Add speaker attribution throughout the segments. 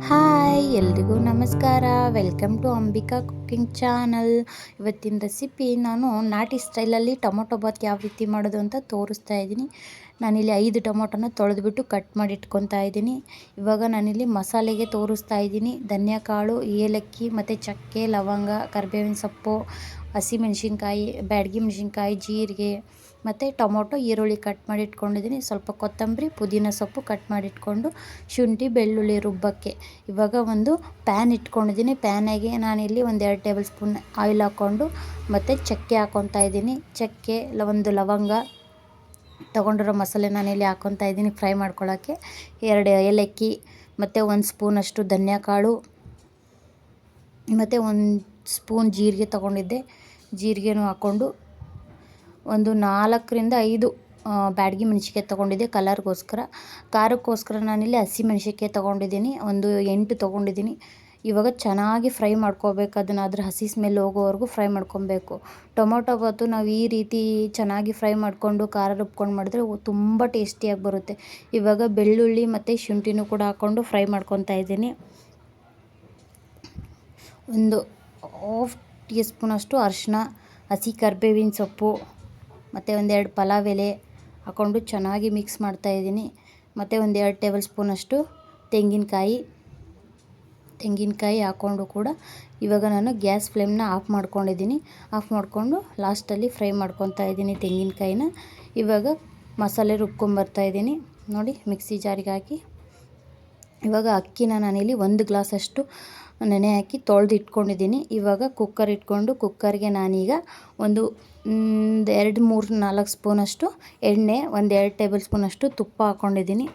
Speaker 1: Hi, ಎಲ್ರಿಗೂ ನಮಸ್ಕಾರ. Welcome to Ambika cooking channel ಇವತ್ತಿನ ರೆಸಿಪಿ ನಾನು ನಾಟಿ ಸ್ಟೈಲಲ್ಲಿ ಟೊಮೊಟೊ ಬಾತ್ ಯಾವ ರೀತಿ ಮಾಡೋದು ಅಂತ ತೋರಿಸ್ತಾ ಇದ್ದೀನಿ. ನಾನಿಲ್ಲಿ ಐದು ಟೊಮೊಟೊನ ತೊಳೆದ್ಬಿಟ್ಟು ಕಟ್ ಮಾಡಿ ಇಟ್ಕೊತಾ ಇದ್ದೀನಿ. ಇವಾಗ ನಾನಿಲ್ಲಿ ಮಸಾಲೆಗೆ ತೋರಿಸ್ತಾ ಇದ್ದೀನಿ. ಧನ್ಯಕಾಳು ಏಲಕ್ಕಿ ಮತ್ತು ಚಕ್ಕೆ, ಲವಂಗ, ಕರಿಬೇವಿನ ಸೊಪ್ಪು ಹಸಿಮೆಣ್ಸಿನ್ಕಾಯಿ ಬ್ಯಾಡಗಿ ಮೆಣಸಿನ್ಕಾಯಿ, ಜೀರಿಗೆ ಮತ್ತು ಟೊಮೊಟೊ, ಈರುಳ್ಳಿ ಕಟ್ ಮಾಡಿ ಇಟ್ಕೊಂಡಿದ್ದೀನಿ ಸ್ವಲ್ಪ ಕೊತ್ತಂಬರಿ, ಪುದೀನ ಸೊಪ್ಪು ಕಟ್ ಮಾಡಿ ಇಟ್ಕೊಂಡು ಶುಂಠಿ, ಬೆಳ್ಳುಳ್ಳಿ ರುಬ್ಬಕ್ಕೆ. ಇವಾಗ ಒಂದು ಪ್ಯಾನ್ ಇಟ್ಕೊಂಡಿದ್ದೀನಿ. ಪ್ಯಾನಾಗೆ ನಾನಿಲ್ಲಿ ಒಂದು ಎರಡು ಟೇಬಲ್ ಸ್ಪೂನ್ ಆಯಿಲ್ ಹಾಕ್ಕೊಂಡು ಮತ್ತು ಚಕ್ಕೆ ಹಾಕ್ಕೊತಾ ಇದ್ದೀನಿ. ಚಕ್ಕೆ ಒಂದು ಲವಂಗ ತೊಗೊಂಡಿರೋ ಮಸಾಲೆ ನಾನಿಲ್ಲಿ ಹಾಕ್ಕೊತಾ ಇದ್ದೀನಿ ಫ್ರೈ ಮಾಡ್ಕೊಳ್ಳೋಕ್ಕೆ. ಎರಡು ಏಲಕ್ಕಿ, ಮತ್ತು ಒಂದು ಸ್ಪೂನಷ್ಟು ಧನ್ಯಕಾಳು, ಮತ್ತು ಒಂದು ಸ್ಪೂನ್ ಜೀರಿಗೆ ತೊಗೊಂಡಿದ್ದೆ. ಜೀರಿಗೆನೂ ಹಾಕ್ಕೊಂಡು ಒಂದು ನಾಲ್ಕರಿಂದ ಐದು ಬ್ಯಾಡಗಿ ಮೆಣಸಿನ್ಕಾಯಿ ತೊಗೊಂಡಿದ್ದೆ ಕಲರ್ಗೋಸ್ಕರ. ಖಾರಕ್ಕೋಸ್ಕರ ನಾನಿಲ್ಲಿ ಹಸಿ ಮೆಣ್ಸಿಕಾಯಿ ತೊಗೊಂಡಿದ್ದೀನಿ. ಒಂದು ಎಂಟು ತೊಗೊಂಡಿದ್ದೀನಿ. ಇವಾಗ ಚೆನ್ನಾಗಿ ಫ್ರೈ ಮಾಡ್ಕೋಬೇಕು. ಅದನ್ನು ಅದ್ರ ಹಸಿ ಸ್ಮೆಲ್ ಹೋಗೋವರೆಗೂ ಫ್ರೈ ಮಾಡ್ಕೊಬೇಕು. ಟೊಮೊಟೊ ಬಾತು ನಾವು ಈ ರೀತಿ ಚೆನ್ನಾಗಿ ಫ್ರೈ ಮಾಡಿಕೊಂಡು ಖಾರ ರುಬ್ಕೊಂಡು ಮಾಡಿದ್ರೆ ತುಂಬ ಟೇಸ್ಟಿಯಾಗಿ ಬರುತ್ತೆ. ಇವಾಗ ಬೆಳ್ಳುಳ್ಳಿ ಮತ್ತು ಶುಂಠಿನೂ ಕೂಡ ಹಾಕ್ಕೊಂಡು ಫ್ರೈ ಮಾಡ್ಕೊತಾ ಇದ್ದೀನಿ. ಒಂದು ಹಾಫ್ ಟೀ ಸ್ಪೂನಷ್ಟು ಅರಿಶಿನ ಹಸಿ ಕರಿಬೇವಿನ ಸೊಪ್ಪು ಮತ್ತು ಒಂದೆರಡು ಪಲಾವ್ ಎಲೆ ಹಾಕ್ಕೊಂಡು ಚೆನ್ನಾಗಿ ಮಿಕ್ಸ್ ಮಾಡ್ತಾಯಿದ್ದೀನಿ ಮತ್ತು ಒಂದೆರಡು ಟೇಬಲ್ ಸ್ಪೂನಷ್ಟು ತೆಂಗಿನಕಾಯಿ ತೆಂಗಿನಕಾಯಿ ಹಾಕ್ಕೊಂಡು ಕೂಡ ಇವಾಗ ನಾನು ಗ್ಯಾಸ್ ಫ್ಲೇಮ್ನ ಆಫ್ ಮಾಡ್ಕೊಂಡಿದ್ದೀನಿ. ಆಫ್ ಮಾಡಿಕೊಂಡು ಲಾಸ್ಟಲ್ಲಿ ಫ್ರೈ ಮಾಡ್ಕೊತಾ ಇದ್ದೀನಿ ತೆಂಗಿನಕಾಯಿನ. ಇವಾಗ ಮಸಾಲೆ ರುಬ್ಕೊಂಬರ್ತಾಯಿದ್ದೀನಿ ನೋಡಿ, ಮಿಕ್ಸಿ ಜಾರಿಗೆ ಹಾಕಿ ಇವಾಗ ಅಕ್ಕಿನ ನಾನಿಲ್ಲಿ ಒಂದು ಗ್ಲಾಸಷ್ಟು ನೆನೆ ಹಾಕಿ ತೊಳೆದು ಇಟ್ಕೊಂಡಿದ್ದೀನಿ. ಇವಾಗ ಕುಕ್ಕರ್ ಇಟ್ಕೊಂಡು ಕುಕ್ಕರ್ಗೆ ನಾನೀಗ ಒಂದು ಎರಡು, ಮೂರು, ನಾಲ್ಕು ಸ್ಪೂನಷ್ಟು ಎಣ್ಣೆ, ಒಂದು ಎರಡು ಟೇಬಲ್ ಸ್ಪೂನಷ್ಟು ತುಪ್ಪ ಹಾಕ್ಕೊಂಡಿದ್ದೀನಿ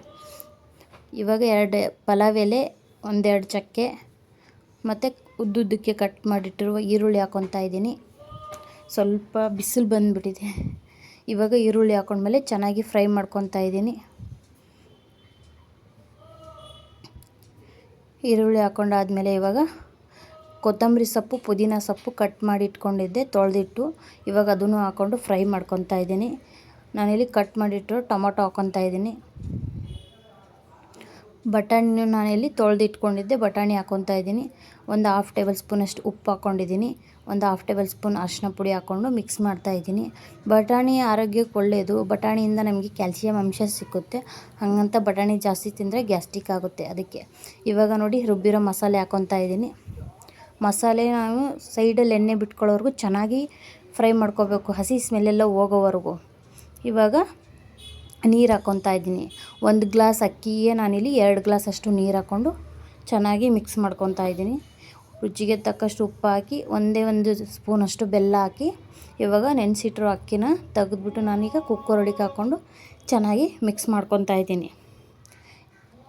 Speaker 1: ಇವಾಗ ಎರಡು ಪಲಾವ್ ಎಲೆ ಒಂದೆರಡು ಚಕ್ಕೆ ಮತ್ತು ಉದ್ದುದ್ದಕ್ಕೆ ಕಟ್ ಮಾಡಿಟ್ಟಿರುವ ಈರುಳ್ಳಿ ಹಾಕ್ಕೊತಾ ಇದ್ದೀನಿ. ಸ್ವಲ್ಪ ಬಿಸಿಲು ಬಂದುಬಿಟ್ಟಿದೆ. ಇವಾಗ ಈರುಳ್ಳಿ ಹಾಕೊಂಡ್ಮೇಲೆ ಚೆನ್ನಾಗಿ ಫ್ರೈ ಮಾಡ್ಕೊತಾ ಇದ್ದೀನಿ. ಈರುಳ್ಳಿ ಹಾಕೊಂಡಾದ್ಮೇಲೆ ಇವಾಗ ಕೊತ್ತಂಬರಿ ಸೊಪ್ಪು, ಪುದೀನ ಸೊಪ್ಪು ಕಟ್ ಮಾಡಿ ಇಟ್ಕೊಂಡಿದ್ದೆ ತೊಳೆದಿಟ್ಟು ಇವಾಗ ಅದನ್ನು ಹಾಕ್ಕೊಂಡು ಫ್ರೈ ಮಾಡ್ಕೊತಾ ಇದ್ದೀನಿ. ನಾನಿಲ್ಲಿ ಕಟ್ ಮಾಡಿಟ್ಟು ಟೊಮೊಟೊ ಹಾಕ್ಕೊತಾ ಇದ್ದೀನಿ. ಬಟಾಣಿನೂ ನಾನಿಲ್ಲಿ ತೊಳೆದು ಇಟ್ಕೊಂಡಿದ್ದೆ. ಬಟಾಣಿ ಹಾಕ್ಕೊತಾ ಇದ್ದೀನಿ. ಒಂದು ಹಾಫ್ ಟೇಬಲ್ ಸ್ಪೂನಷ್ಟು ಉಪ್ಪು ಹಾಕ್ಕೊಂಡಿದ್ದೀನಿ ಒಂದು ಹಾಫ್ ಟೇಬಲ್ ಸ್ಪೂನ್ ಅರಿಶಿನ ಪುಡಿ ಹಾಕ್ಕೊಂಡು ಮಿಕ್ಸ್ ಮಾಡ್ತಾ ಇದ್ದೀನಿ. ಬಟಾಣಿ ಆರೋಗ್ಯಕ್ಕೆ ಒಳ್ಳೆಯದು ಬಟಾಣಿಯಿಂದ ನಮಗೆ ಕ್ಯಾಲ್ಸಿಯಂ ಅಂಶ ಸಿಕ್ಕುತ್ತೆ. ಹಾಗಂತ ಬಟಾಣಿ ಜಾಸ್ತಿ ತಿಂದರೆ ಗ್ಯಾಸ್ಟ್ರಿಕ್ ಆಗುತ್ತೆ ಅದಕ್ಕೆ. ಇವಾಗ ನೋಡಿ ರುಬ್ಬಿರೋ ಮಸಾಲೆ ಹಾಕ್ಕೊತಾ ಇದ್ದೀನಿ. ಮಸಾಲೆ ನಾವು ಸೈಡಲ್ಲಿ ಎಣ್ಣೆ ಬಿಟ್ಕೊಳ್ಳೋವರೆಗೂ ಚೆನ್ನಾಗಿ ಫ್ರೈ ಮಾಡ್ಕೋಬೇಕು. ಹಸಿ ಸ್ಮೆಲ್ಲೆಲ್ಲ ಹೋಗೋವರೆಗೂ. ಇವಾಗ ನೀರು ಹಾಕ್ಕೊತಾ ಇದ್ದೀನಿ. ಒಂದು ಗ್ಲಾಸ್ ಅಕ್ಕಿಗೆ ನಾನಿಲ್ಲಿ ಎರಡು ಗ್ಲಾಸ್ ಅಷ್ಟು ನೀರು ಹಾಕ್ಕೊಂಡು ಚೆನ್ನಾಗಿ ಮಿಕ್ಸ್ ಮಾಡ್ಕೊತಾ ಇದ್ದೀನಿ. ರುಚಿಗೆ ತಕ್ಕಷ್ಟು ಉಪ್ಪು ಹಾಕಿ, ಒಂದೇ ಒಂದು ಸ್ಪೂನಷ್ಟು ಬೆಲ್ಲ ಹಾಕಿ, ಇವಾಗ ನೆನೆಸಿಟ್ಟಿರೋ ಅಕ್ಕಿನ ತೆಗೆದ್ಬಿಟ್ಟು ನಾನೀಗ ಕುಕ್ಕರ್ ಒಳಗೆ ಹಾಕ್ಕೊಂಡು ಚೆನ್ನಾಗಿ ಮಿಕ್ಸ್ ಮಾಡ್ಕೊತಾ ಇದ್ದೀನಿ.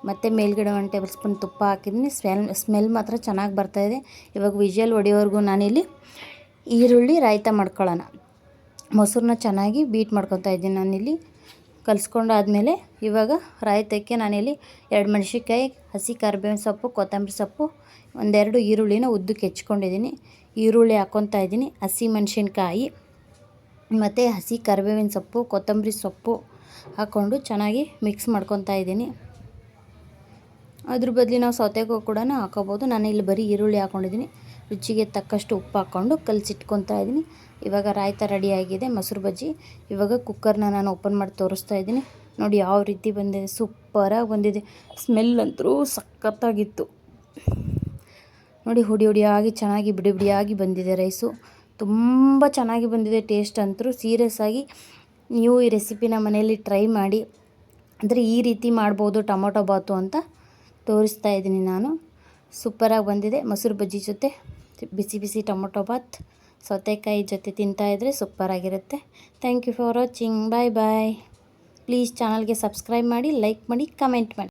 Speaker 1: ಮತ್ತು ಮೇಲ್ಗಡೆ ಒಂದು ಟೇಬಲ್ ಸ್ಪೂನ್ ತುಪ್ಪ ಹಾಕಿದ್ದೀನಿ. ಸ್ಮೆಲ್ ಸ್ಮೆಲ್ ಮಾತ್ರ ಚೆನ್ನಾಗಿ ಬರ್ತಾಯಿದೆ ಇವಾಗ ವಿಜಲ್ ಹೊಡೆಯೋವರೆಗೂ ನಾನಿಲ್ಲಿ ಈರುಳ್ಳಿ ರಾಯ್ತ ಮಾಡ್ಕೊಳ್ಳೋಣ. ಮೊಸರನ್ನ ಚೆನ್ನಾಗಿ ಬೀಟ್ ಮಾಡ್ಕೊತಾ ಇದ್ದೀನಿ ನಾನಿಲ್ಲಿ. ಕಲಿಸ್ಕೊಂಡಾದ್ಮೇಲೆ ಇವಾಗ ರಾಯ್ತಕ್ಕೆ ನಾನಿಲ್ಲಿ ಎರಡು ಮೆಣಸಿನ್ಕಾಯಿ, ಹಸಿ ಕರಿಬೇವಿನ ಸೊಪ್ಪು, ಕೊತ್ತಂಬರಿ ಸೊಪ್ಪು, ಒಂದೆರಡು ಈರುಳ್ಳಿನ ಉದ್ದಕ್ಕೆ ಹೆಚ್ಕೊಂಡಿದ್ದೀನಿ. ಈರುಳ್ಳಿ ಹಾಕ್ಕೊತಾ ಇದ್ದೀನಿ. ಹಸಿ ಮೆಣಸಿನ್ಕಾಯಿ ಮತ್ತು ಹಸಿ ಕರಿಬೇವಿನ ಸೊಪ್ಪು, ಕೊತ್ತಂಬರಿ ಸೊಪ್ಪು ಹಾಕ್ಕೊಂಡು ಚೆನ್ನಾಗಿ ಮಿಕ್ಸ್ ಮಾಡ್ಕೊತಾ ಇದ್ದೀನಿ. ಅದ್ರ ಬದಲಿ ನಾವು ಸೌತೆಕಾಯಿ ಕೂಡ ಹಾಕೋಬೋದು ನಾನು ಇಲ್ಲಿ ಬರೀ ಈರುಳ್ಳಿ ಹಾಕ್ಕೊಂಡಿದ್ದೀನಿ. ರುಚಿಗೆ ತಕ್ಕಷ್ಟು ಉಪ್ಪು ಹಾಕ್ಕೊಂಡು ಕಲಸಿಟ್ಕೊತಾ ಇದ್ದೀನಿ. ಇವಾಗ ರಾಯ್ತ ರೆಡಿಯಾಗಿದೆ ಮೊಸರು ಬಜ್ಜಿ. ಇವಾಗ ಕುಕ್ಕರ್ನ ನಾನು ಓಪನ್ ಮಾಡಿ ತೋರಿಸ್ತಾ ಇದ್ದೀನಿ. ನೋಡಿ ಯಾವ ರೀತಿ ಬಂದಿದೆ ಸೂಪರಾಗಿ ಬಂದಿದೆ. ಸ್ಮೆಲ್ ಅಂತೂ ಸಖತ್ತಾಗಿತ್ತು. ನೋಡಿ ಹುಡಿ ಹುಡಿಯಾಗಿ ಚೆನ್ನಾಗಿ, ಬಿಡಿ ಬಿಡಿಯಾಗಿ ಬಂದಿದೆ ರೈಸು ತುಂಬ ಚೆನ್ನಾಗಿ ಬಂದಿದೆ ಟೇಸ್ಟ್ ಅಂತೂ. ಸೀರಿಯಸ್ ಆಗಿ ನೀವು ಈ ರೆಸಿಪಿನ ಮನೆಯಲ್ಲಿ ಟ್ರೈ ಮಾಡಿ. ಅಂದರೆ ಈ ರೀತಿ ಮಾಡ್ಬೋದು ಟೊಮೊಟೊ ಬಾತು ಅಂತ ತೋರಿಸ್ತಾ ಇದ್ದೀನಿ ನಾನು. ಸೂಪರಾಗಿ ಬಂದಿದೆ. ಮೊಸರು ಬಜ್ಜಿ ಜೊತೆ ಬಿಸಿ ಬಿಸಿ ಟೊಮೊಟೊ ಬಾತ್, ಸೌತೆಕಾಯಿ ಜೊತೆ ತಿಂತಾಯಿದ್ರೆ ಸೂಪರಾಗಿರುತ್ತೆ. Thank you for watching bye bye please ಚಾನಲ್ಗೆ ಸಬ್ಸ್ಕ್ರೈಬ್ ಮಾಡಿ ಲೈಕ್ ಮಾಡಿ ಕಮೆಂಟ್ ಮಾಡಿ.